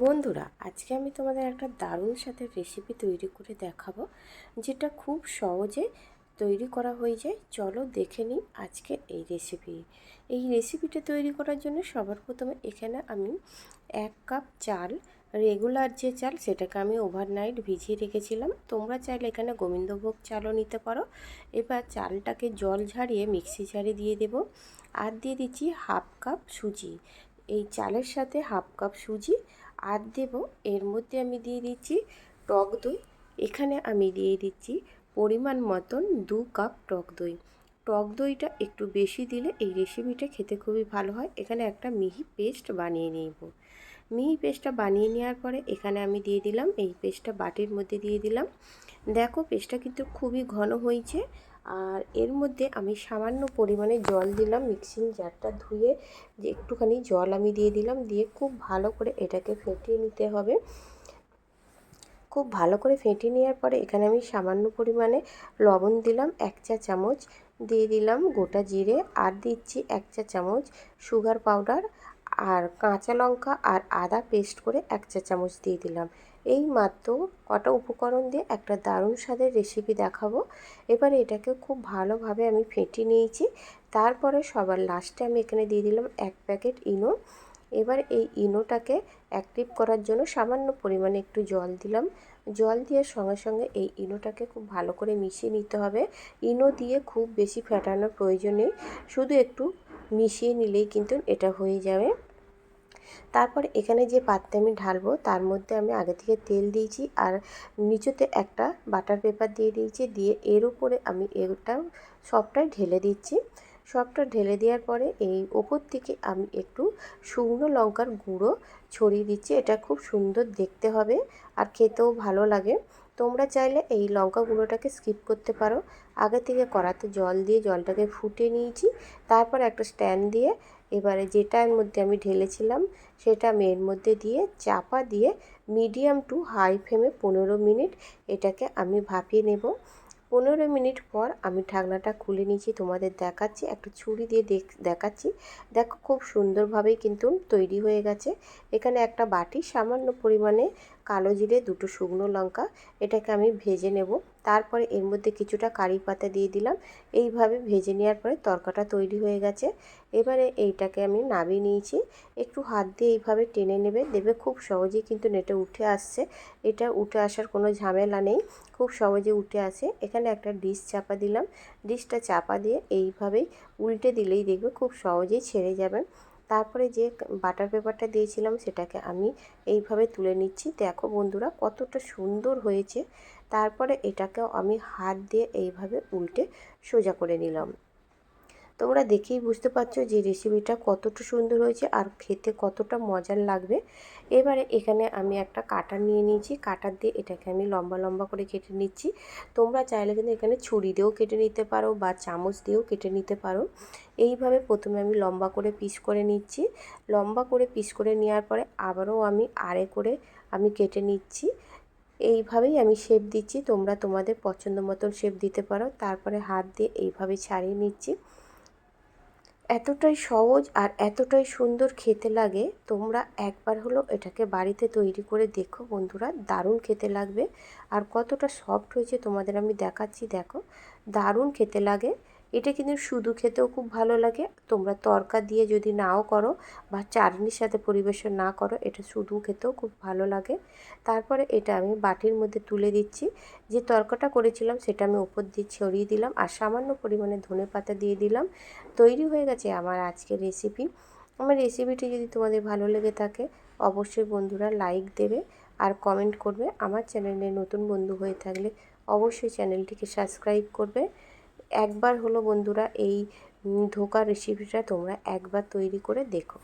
বন্ধুরা, আজকে আমি তোমাদের একটা দারুণ সাথে রেসিপি তৈরি করে দেখাবো, যেটা খুব সহজে তৈরি করা হয়ে যায়। চলো দেখে নিই আজকে এই রেসিপি এই রেসিপিটা তৈরি করার জন্য সবার প্রথমে এখানে আমি এক কাপ চাল রেগুলার যে চাল, সেটাকে আমি ওভারনাইট ভিজিয়ে রেখেছিলাম। তোমরা চাইলে এখানে গোবিন্দভোগ চালও নিতে পারো। এবার চালটাকে জল ঝাড়িয়ে মিক্সি ঝাড়ে দিয়ে দেব। আর দিয়ে দিচ্ছি হাফ কাপ সুজি। এই চালের সাথে হাফ কাপ সুজি আর দেব। এর মধ্যে আমি দিয়ে দিচ্ছি টক দই। এখানে আমি দিয়ে দিচ্ছি পরিমাণ মতন দু কাপ টক দই। টক দইটা একটু বেশি দিলে এই রেসিপিটা খেতে খুবই ভালো হয়। এখানে একটা মিহি পেস্ট বানিয়ে নেব। মিহি পেস্টটা বানিয়ে নেওয়ার পরে এখানে আমি দিয়ে দিলাম, এই পেস্টটা বাটির মধ্যে দিয়ে দিলাম। দেখো, পেস্টটা কিন্তু খুবই ঘন হয়েছে। আর এর মধ্যে আমি সামান্য পরিমাণে জল দিলাম মিক্সিং জারটা ধুয়ে যে একটুখানি জল আমি দিয়ে দিলাম, দিয়ে খুব ভালো করে এটাকে ফেটিয়ে নিতে হবে। খুব ভালো করে ফেটিয়ে নেওয়ার পরে এখানে আমি সামান্য পরিমাণে লবণ দিলাম এক চা চামচ, দিয়ে দিলাম গোটা জিরে, আর দিচ্ছি এক চা চামচ সুগার পাউডার আর কাঁচা লঙ্কা আর আদা পেস্ট করে এক চা চামচ দিয়ে দিলাম। এই মাত্র কটা উপকরণ দিয়ে একটা দারুণ স্বাদের রেসিপি দেখাবো। এবারে এটাকে খুব ভালোভাবে আমি ফেটিয়ে নিয়েছি। তারপরে সবার লাস্টে আমি এখানে দিয়ে দিলাম এক প্যাকেট ইনো। এবার এই ইনোটাকে অ্যাক্টিভ করার জন্য সামান্য পরিমাণে একটু জল দিলাম। জল দিয়ে সঙ্গে সঙ্গে এই ইনোটাকে খুব ভালো করে মিশিয়ে নিতে হবে। ইনো দিয়ে খুব বেশি ফেটানোর প্রয়োজন নেই। শুধু একটু মিশিয়ে নিলেই কিন্তু এটা হয়ে যাবে। তারপর এখানে যে পাত্রে আমি ঢালবো, তার মধ্যে আমি আগে থেকে তেল দিয়েছি আর নিচুতে একটা বাটার পেপার দিয়ে দিয়েছি, দিয়ে এর উপরে আমি এটা সবটাই ঢেলে দিচ্ছি। সবটা ঢেলে দেওয়ার পরে এই ওপর থেকে আমি একটু শুকনো লঙ্কার গুঁড়ো ছড়িয়ে দিচ্ছি। এটা খুব সুন্দর দেখতে হবে আর খেতেও ভালো লাগে। তোমরা চাইলে এই লঙ্কা গুঁড়োটাকে স্কিপ করতে পারো। আগে থেকে কড়াতে জল দিয়ে জলটাকে ফুটে নিয়েছি। তারপর একটা স্ট্যান্ড দিয়ে এবারে যেটার মধ্যে আমি ঢেলেছিলাম, সেটা মেয়ের মধ্যে দিয়ে চাপা দিয়ে মিডিয়াম টু হাই ফ্লেমে পনেরো মিনিট এটাকে আমি ভাপিয়ে নেব। পনেরো মিনিট পর আমি ঢাকনাটা খুলে নিয়েছি, তোমাদের দেখাচ্ছি। একটা ছুরি দিয়ে দেখাচ্ছি। দেখো খুব সুন্দরভাবেই কিন্তু তৈরি হয়ে গেছে। এখানে একটা বাটি, সামান্য পরিমাণে কালো জিরে, দুটো শুকনো লঙ্কা, এটাকে আমি ভেজে নেব। তারপরে এর মধ্যে কিছুটা কারি পাতা দিয়ে দিলাম। এইভাবে ভেজে নেওয়ার পরে তরকাটা তৈরি হয়ে গেছে। এবারে এইটাকে আমি নামিয়ে নিয়েছি। একটু হাত দিয়ে এইভাবে টেনে নেবে। দেবে খুব সহজেই কিন্তু নেটে উঠে আসছে। এটা উঠে আসার কোনো ঝামেলা নেই। খুব সহজে উঠে আসে। এখানে একটা ডিশ চাপা দিলাম। ডিশটা চাপা দিয়ে এইভাবেই উল্টে দিলেই দেখবে খুব সহজেই ছেড়ে যাবে। তারপরে যে বাটার পেপারটা দিয়েছিলাম সেটাকে আমি এইভাবে তুলে নিচ্ছি। দেখো বন্ধুরা কতটা সুন্দর হয়েছে। তারপরে এটাকেও আমি হাত দিয়ে এইভাবে উল্টে সোজা করে নিলাম। তোমরা দেখেই বুঝতে পারছ যে রেসিপিটা কতটা সুন্দর হয়েছে আর খেতে কতটা মজার লাগবে। এবারে এখানে আমি একটা কাটার নিয়ে নিয়েছি। কাটার দিয়ে এটাকে আমি লম্বা লম্বা করে কেটে নিচ্ছি। তোমরা চাইলে কিন্তু এখানে ছুরি দিয়েও কেটে নিতে পারো বা চামচ দিয়েও কেটে নিতে পারো। এইভাবে প্রথমে আমি লম্বা করে পিস করে নিচ্ছি। লম্বা করে পিস করে নেওয়ার পরে আবারও আমি আড়ে করে আমি কেটে নিচ্ছি। এইভাবেই আমি শেপ দিচ্ছি। তোমরা তোমাদের পছন্দ মতন শেপ দিতে পারো। তারপরে হাত দিয়ে এইভাবে ছাড়িয়ে নিচ্ছি। এতটাই সহজ আর এতটাই সুন্দর খেতে লাগে। তোমরা একবার হলো এটাকে বাড়িতে তৈরি করে দেখো বন্ধুরা। দারুণ খেতে লাগবে। আর কতটা সফট হয়েছে তোমাদের আমি দেখাচ্ছি, দেখো। দারুণ খেতে লাগে। এটা কিন্তু শুধু খেতেও খুব ভালো লাগে। তোমরা তরকা দিয়ে যদি নাও করো বা চাটনির সাথে পরিবেশন না করো, এটা শুধু খেতেও খুব ভালো লাগে। তারপরে এটা আমি বাটির মধ্যে তুলে দিচ্ছি। যে তরকাটা করেছিলাম সেটা আমি ওপর দিয়ে ছড়িয়ে দিলাম আর সামান্য পরিমাণে ধনে পাতা দিয়ে দিলাম। তৈরি হয়ে গেছে আমার আজকের রেসিপি আমার রেসিপিটি যদি তোমাদের ভালো লেগে থাকে, অবশ্যই বন্ধুরা লাইক দেবে আর কমেন্ট করবে। আমার চ্যানেলে নতুন বন্ধু হয়ে থাকলে অবশ্যই চ্যানেলটিকে সাবস্ক্রাইব করবে। একবার হলো বন্ধুরা এই ধোকার রেসিপিটা তোমরা একবার তৈরি করে দেখো।